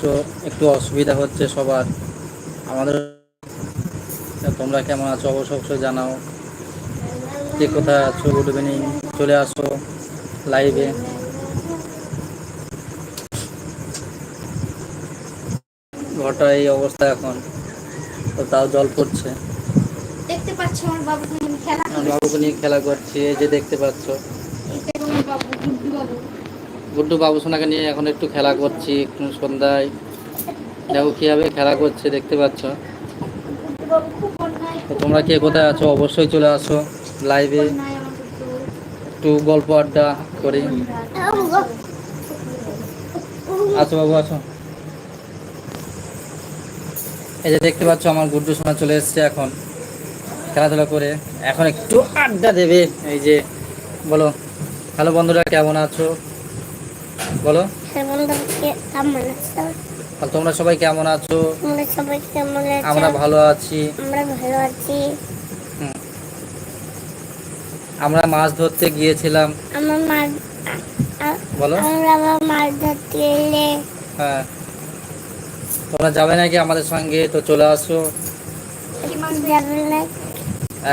অবশ্য একটু অসুবিধা হচ্ছে সবার। আমাদের তোমরা কেমন আছো? অবশ্য অবশ্যই জানাও। কে কোথায় আছো? Good evening. চলে আসো লাইভে। ঘরটা এই অবস্থা এখন। তো তাও জল পড়ছে। দেখতে পাচ্ছ আমার বাবুকে নিয়ে খেলা বাবুকে নিয়ে খেলা করছি। এই যে দেখতে পাচ্ছ। বাবু বাবু গুড্ডু বাবু সোনাকে নিয়ে এখন একটু খেলা করছি, একটু সন্ধ্যায়। দেখো কীভাবে খেলা করছে, দেখতে পাচ্ছ। তোমরা কে কোথায় আছো, অবশ্যই চলে আসো লাইভে একটু গল্প আড্ডা করি। আসো বাবু আছো এই যে দেখতে পাচ্ছ, আমার গুড্ডু সোনা চলে এসছে এখন খেলাধুলা করে। এখন একটু আড্ডা দেবে। এই যে, বলো। হ্যালো বন্ধুরা, কেমন আছো? বলো। আর তোমরা সবাই কেমন আছো? আমরা ভালো আছি। আমরা ভালো আছি। আমরা মাছ ধরতে গিয়েছিলাম। আমার বলো। আমরা মাছ ধরতে হ্যাঁ। তোমরা যাবে নাকি আমাদের সঙ্গে? তো চলে আসো।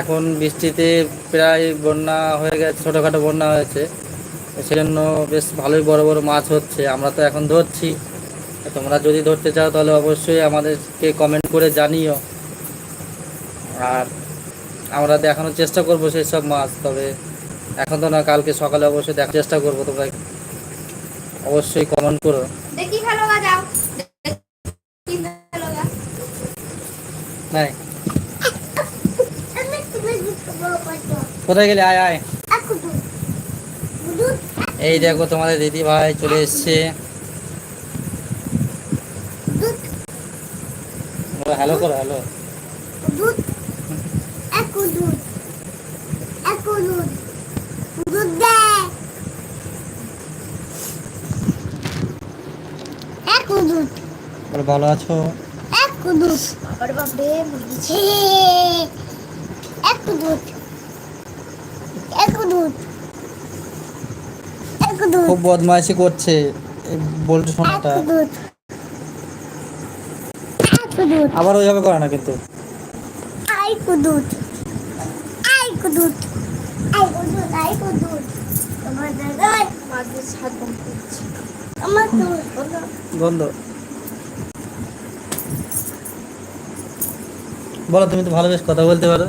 এখন বৃষ্টিতে প্রায় বন্যা হয়ে গেছে ছোটোখাটো বন্যা হয়েছে। সেজন্য বেশ ভালোই বড় বড় মাছ হচ্ছে। আমরা তো এখন ধরছি। তোমরা যদি ধরতে চাও তাহলে অবশ্যই আমাদেরকে কমেন্ট করে জানিও। আর আমরা দেখানোর চেষ্টা করব সেই সব মাছ তবে এখন তো না কালকে সকালে অবশ্যই দেখার চেষ্টা করব তোমরা। অবশ্যই কমেন্ট করো। দেখি ভালো যাও। কোথায় গেলে? আয় আয়। এই দেখো তোমাদের দিদি ভাই চলে এসছে। হ্যালো করো হ্যালো ভালো আছো? এক দুধ। আবার বাপরে বুঝছে এক দুধ এক দুধ এক দুধ খুব বদমাইশি করছে এক দুধ আবার ওইভাবে করে না কিন্তু। আই কুদুত। আই কুদুত। আই কুদুত আই কুদুত। তোমার দাদাই মাঝে সাত বন্ধ করছে। আমার দুধ বন্ধ। বলো তুমি তো ভালো বেশ কথা বলতে পারো।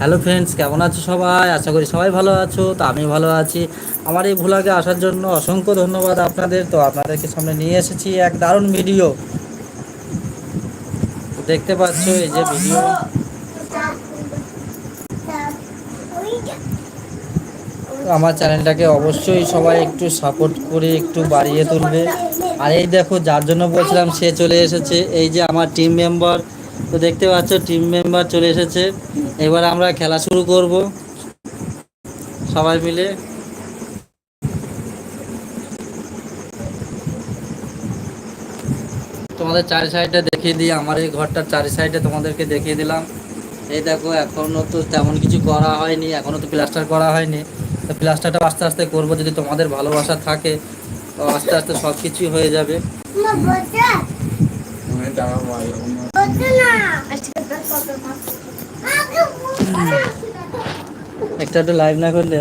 হ্যালো ফ্রেন্ডস, কেমন আছো সবাই? আশা করি সবাই ভালো আছো, তো আমি ভালো আছি। আমার এই ভুলাকে আসার জন্য অসংখ্য ধন্যবাদ আপনাদের। তো আপনাদেরকে সামনে নিয়ে এসেছি এক দারুণ ভিডিও দেখতে পাচ্ছ এই যে ভিডিও আমার চ্যানেলটাকে অবশ্যই সবাই একটু সাপোর্ট করে একটু বাড়িয়ে তুলবে। আর এই দেখো, যার জন্য বলছিলাম সে চলে এসেছে। এই যে আমার টিম মেম্বার তো দেখতে পাচ্ছ টিম মেম্বার চলে এসেছে। এবার আমরা খেলা শুরু করব। সবাই মিলে। তোমাদের চারি সাইডে দেখিয়ে দিই। আমার এই ঘরটার চারি সাইডে তোমাদেরকে দেখিয়ে দিলাম। এই দেখো এখনও তো তেমন কিছু করা হয়নি। এখনও তো প্লাস্টার করা হয়নি। তো প্লাস্টারটা আস্তে আস্তে করব। যদি তোমাদের ভালোবাসা থাকে তো আস্তে আস্তে সব কিছুই হয়ে যাবে। একটু লাইভ না করলে